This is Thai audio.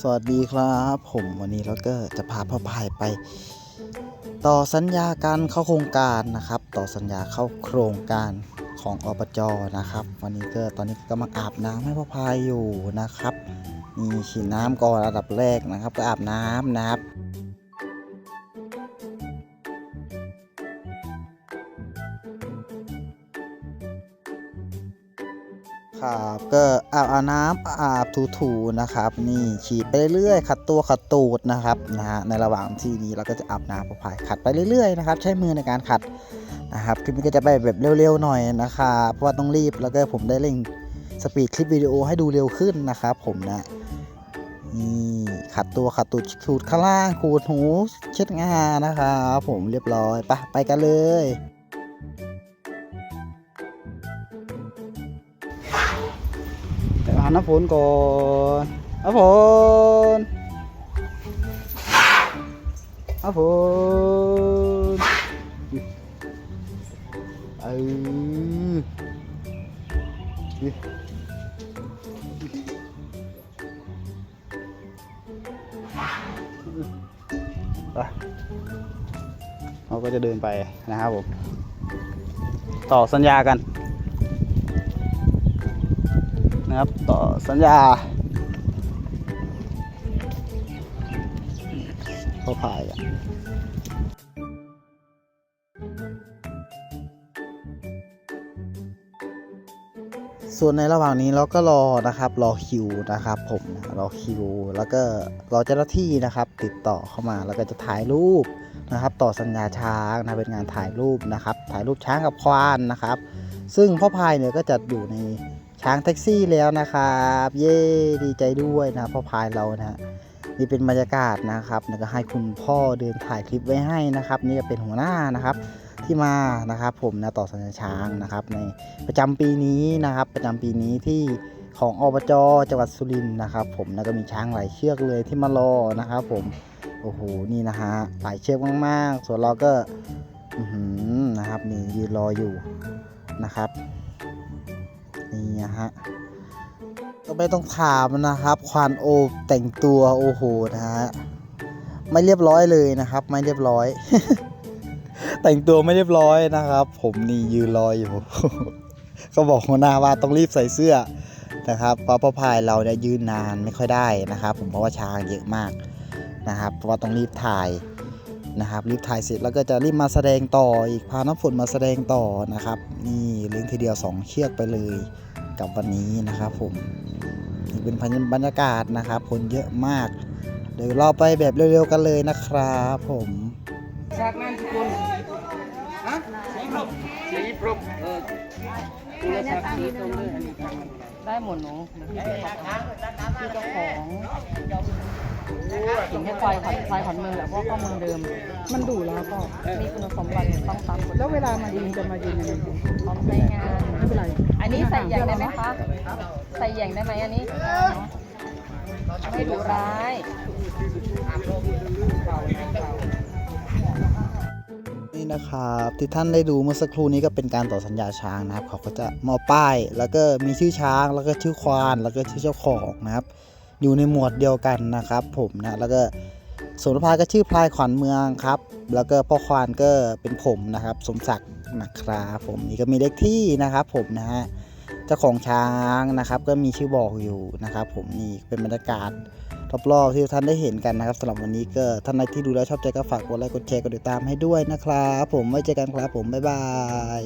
สวัสดีครับผมวันนี้เราก็จะพาพ่อพายไป ต่อสัญญาการเข้าโครงการนะครับ ต่อสัญญาเข้าโครงการของอบจนะครับ วันนี้ก็ตอนนี้ก็กำลังอาบน้ำให้พ่อพายอยู่นะครับมีฉีดน้ำก่อนระดับแรกนะครับ ก็อาบน้ำนะครับ ครับ ก็อาบอาบน้ำอาบถูๆนะครับ นี่ฉีดไปเรื่อยๆขัดตัวขัดตูดนะครับนะฮะในระหว่างที่นี้เราก็จะอาบน้ำประพายขัดไปเรื่อยๆนะครับ ใช้มือในการขัดนะครับคลิปนี้ก็จะไปแบบเร็วๆหน่อยนะครับเพราะว่าต้องรีบแล้วก็ผมได้เร่งสปีดคลิปวิดีโอให้ดูเร็วขึ้นนะครับผมนะนี่ขัดตัวขัดตูดขูดข้างล่างขูดหูเช็ดงานะครับผมเรียบร้อยไปไปกันเลย น้ำฝนก่อนน้ำฝนน้ำฝนเออไปเราก็จะเดินไปนะครับผม ต่อสัญญากัน นะครับ ต่อสัญญาเขาขายอะส่วนในระหว่างนี้เราก็รอนะครับ รอคิวนะครับ ผมรอคิว แล้วก็รอเจ้าหน้าที่นะครับ ติดต่อเข้ามาแล้วก็จะถ่ายรูปนะครับ ต่อสัญญาช้างนะเป็นงานถ่ายรูปนะครับ ถ่ายรูปช้างกับควานนะครับ ซึ่งพ่อพายเนี่ยก็จะอยู่ใน ช้างแท็กซี่แล้วนะครับเย้ดีใจด้วยนะพ่อพายเรานะฮะนี่เป็นบรรยากาศนะครับแล้วก็ให้คุณพ่อเดินถ่ายคลิปไว้ให้นะครับ นี่ก็เป็นหัวหน้านะครับที่มานะครับ ผมนะต่อสัญญาช้างนะครับ ในประจำปีนี้นะครับ ประจำปีนี้ที่ของอบจจังหวัดสุรินทร์นะครับ ผมแล้วก็มีช้างหลายเชือกเลยที่มารอนะครับ ผมโอ้โหนี่นะฮะหลายเชือกมากๆ ส่วนเราก็นะครับนี่ยืนรออยู่นะครับ นี่นะฮะก็ไม่ต้องถามนะครับ ควานโอแต่งตัวโอ้โหนะฮะไม่เรียบร้อยเลยนะครับ ไม่เรียบร้อย แต่งตัวไม่เรียบร้อยนะครับ ผมนี่ยืนรออยู่ก็บอกหัวหน้าว่าต้องรีบใส่เสื้อนะครับเพราะพ่อพายเราเนี่ยยืนนานไม่ค่อยได้นะครับ ผมเพราะว่าช้างเยอะมากนะครับ เพราะว่าต้องรีบถ่ายนะครับ รีบถ่ายเสร็จแล้วก็จะรีบมาแสดงต่ออีกพาน้ำฝนมาแสดงต่อนะครับ นี่เลี้ยงทีเดียว 2 เชือกไปเลย กับวันนี้นะครับผมนี่เป็นบรรยากาศนะครับ คนเยอะมาก เดี๋ยวเราไปแบบเร็วๆกันเลยนะครับผมจากนั้นทุกคน ฮะสีพรมสีพรมเออคุณศักดิ์สีตรงนี้ได้หมดหนูเดี๋ยวพี่จะบอกว่าพี่เจ้าของถึงให้ควายขวัญควายขวัญเมืองแหละเพราะว่าข้อมูลเดิม มันดุแล้วก็มีคุณสมบัติต้องตามแล้วเวลามายิงจะมายิงยังไงพร้อมใช้งานไม่เป็นไร อันนี้ใส่แยงได้ไหมคะ ใส่แยงได้ไหมอันนี้ไม่ดุร้าย นะครับที่ท่านได้ดูเมื่อสักครู่นี้ก็เป็นการต่อสัญญาช้างนะครับ เขาก็จะมอป้าย แล้วก็มีชื่อช้าง แล้วก็ชื่อควาน แล้วก็ชื่อเจ้าของนะครับ อยู่ในหมวดเดียวกันนะครับ ผมนะแล้วก็สมพายก็ชื่อพลายขวัญเมืองครับ แล้วก็พ่อควานก็เป็นผมนะครับ สมศักดิ์นะครับผมนี่ก็มีเลขที่นะครับผมนะฮะเจ้าของช้างนะครับ ก็มีชื่อบอกอยู่นะครับ ผมนี่เป็นบรรยากาศ รอบๆที่ท่านได้เห็นกันนะครับสำหรับวันนี้ก็ท่านใดที่ดูแล้วชอบใจก็ฝากกดไลค์กดแชร์กดติดตามให้ด้วยนะครับ ผมไว้เจอกันครับผมบ๊ายบาย